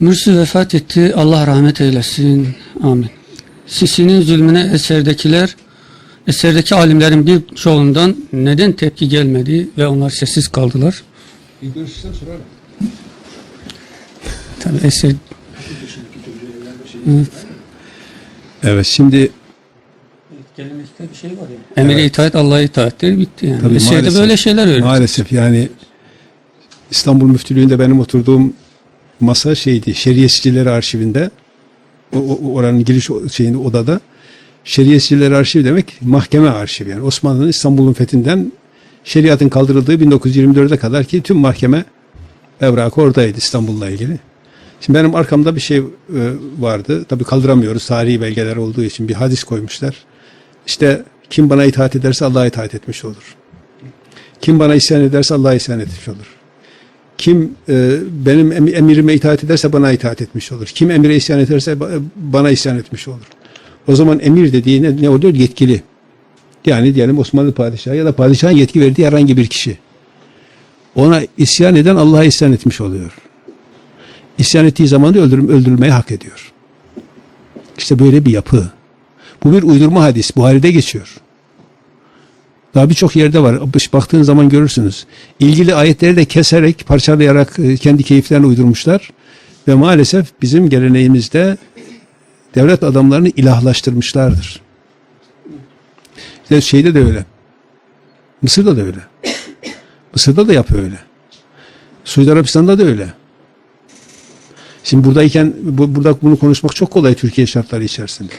Mürsi vefat etti. Allah rahmet eylesin. Amin. Sisi'nin zulmüne eserdekiler, eserdeki alimlerin birçoğundan neden tepki gelmedi ve onlar sessiz kaldılar? Bir görüşsen sorarım. Tabii eser... Evet şimdi Gelemekte bir şey var ya. Emre itaat Allah'a itaattir bitti yani. Tabii maalesef. böyle şeyler öğretiyor. maalesef yani İstanbul Müftülüğü'nde benim oturduğum masa şeydi Şeriyesicileri arşivinde o, o- oranın giriş şeyinde odada Şeriyesicileri arşivi demek mahkeme arşivi yani Osmanlı'nın İstanbul'un fethinden şeriatın kaldırıldığı 1924'e kadar ki tüm mahkeme evrakı oradaydı İstanbul'la ilgili. Şimdi benim arkamda bir şey e, vardı. Tabii kaldıramıyoruz. Tarihi belgeler olduğu için bir hadis koymuşlar. İşte kim bana itaat ederse Allah'a itaat etmiş olur. Kim bana isyan ederse Allah'a isyan etmiş olur. Kim e, benim em- emirime itaat ederse bana itaat etmiş olur. Kim emire isyan ederse ba- bana isyan etmiş olur. O zaman emir dediği ne, ne oluyor? Yetkili. Yani diyelim Osmanlı padişahı ya da padişahın yetki verdiği herhangi bir kişi. Ona isyan eden Allah'a isyan etmiş oluyor. İsyan ettiği zaman da öldürüm, öldürülmeye hak ediyor. İşte böyle bir yapı. Bu bir uydurma hadis. Buhari'de geçiyor. Daha birçok yerde var. Baktığın zaman görürsünüz. İlgili ayetleri de keserek, parçalayarak e, kendi keyiflerine uydurmuşlar. Ve maalesef bizim geleneğimizde devlet adamlarını ilahlaştırmışlardır. İşte şeyde de öyle. Mısır'da da öyle. Mısır'da da yapıyor öyle. Suudi Arabistan'da da öyle. Şimdi buradayken bu, burada bunu konuşmak çok kolay Türkiye şartları içerisinde.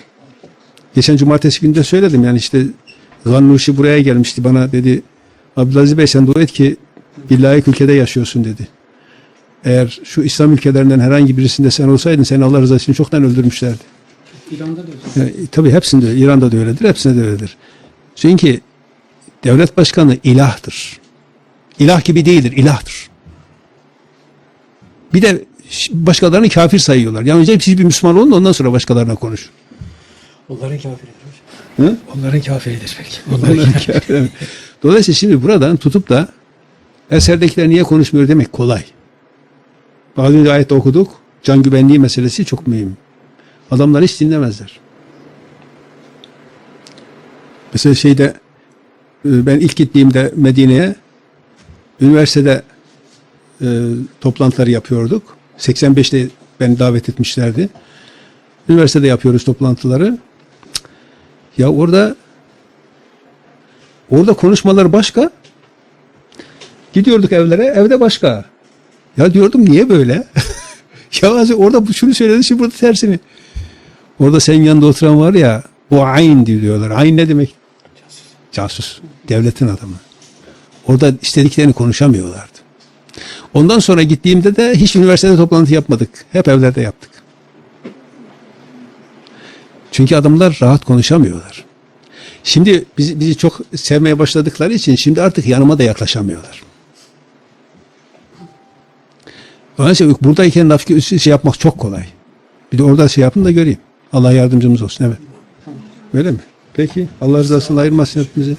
Geçen cumartesi günü de söyledim yani işte Gannuşi buraya gelmişti bana dedi Abdülaziz Bey sen dua et ki bir layık ülkede yaşıyorsun dedi. Eğer şu İslam ülkelerinden herhangi birisinde sen olsaydın seni Allah rızası için çoktan öldürmüşlerdi. İran'da da Yani, tabii hepsinde öyle. İran'da da öyledir. Hepsinde de öyledir. Çünkü devlet başkanı ilahtır. İlah gibi değildir. ilahtır. Bir de başkalarını kafir sayıyorlar. Yani önce siz bir Müslüman olun da ondan sonra başkalarına konuşun. Onların hocam. Hı? Onların kafiridir belki. Onların Dolayısıyla şimdi buradan tutup da eserdekiler niye konuşmuyor demek kolay. Az önce ayette okuduk. Can güvenliği meselesi çok mühim. Adamlar hiç dinlemezler. Mesela şeyde e, ben ilk gittiğimde Medine'ye üniversitede e, toplantıları yapıyorduk. 85'te beni davet etmişlerdi. Üniversitede yapıyoruz toplantıları. Ya orada Orada konuşmalar başka. Gidiyorduk evlere, evde başka. Ya diyordum niye böyle? ya orada şunu söyledi, şimdi burada tersini. Orada senin yanında oturan var ya, o ayn diyorlar. Ayn ne demek? Casus. Devletin adamı. Orada istediklerini konuşamıyorlardı. Ondan sonra gittiğimde de hiç üniversitede toplantı yapmadık. Hep evlerde yaptık. Çünkü adamlar rahat konuşamıyorlar. Şimdi bizi, bizi çok sevmeye başladıkları için şimdi artık yanıma da yaklaşamıyorlar. Dolayısıyla buradayken laf şey yapmak çok kolay. Bir de orada şey yapın da göreyim. Allah yardımcımız olsun. Evet. Öyle mi? Peki. Allah rızasını ayırmasın hepimizi.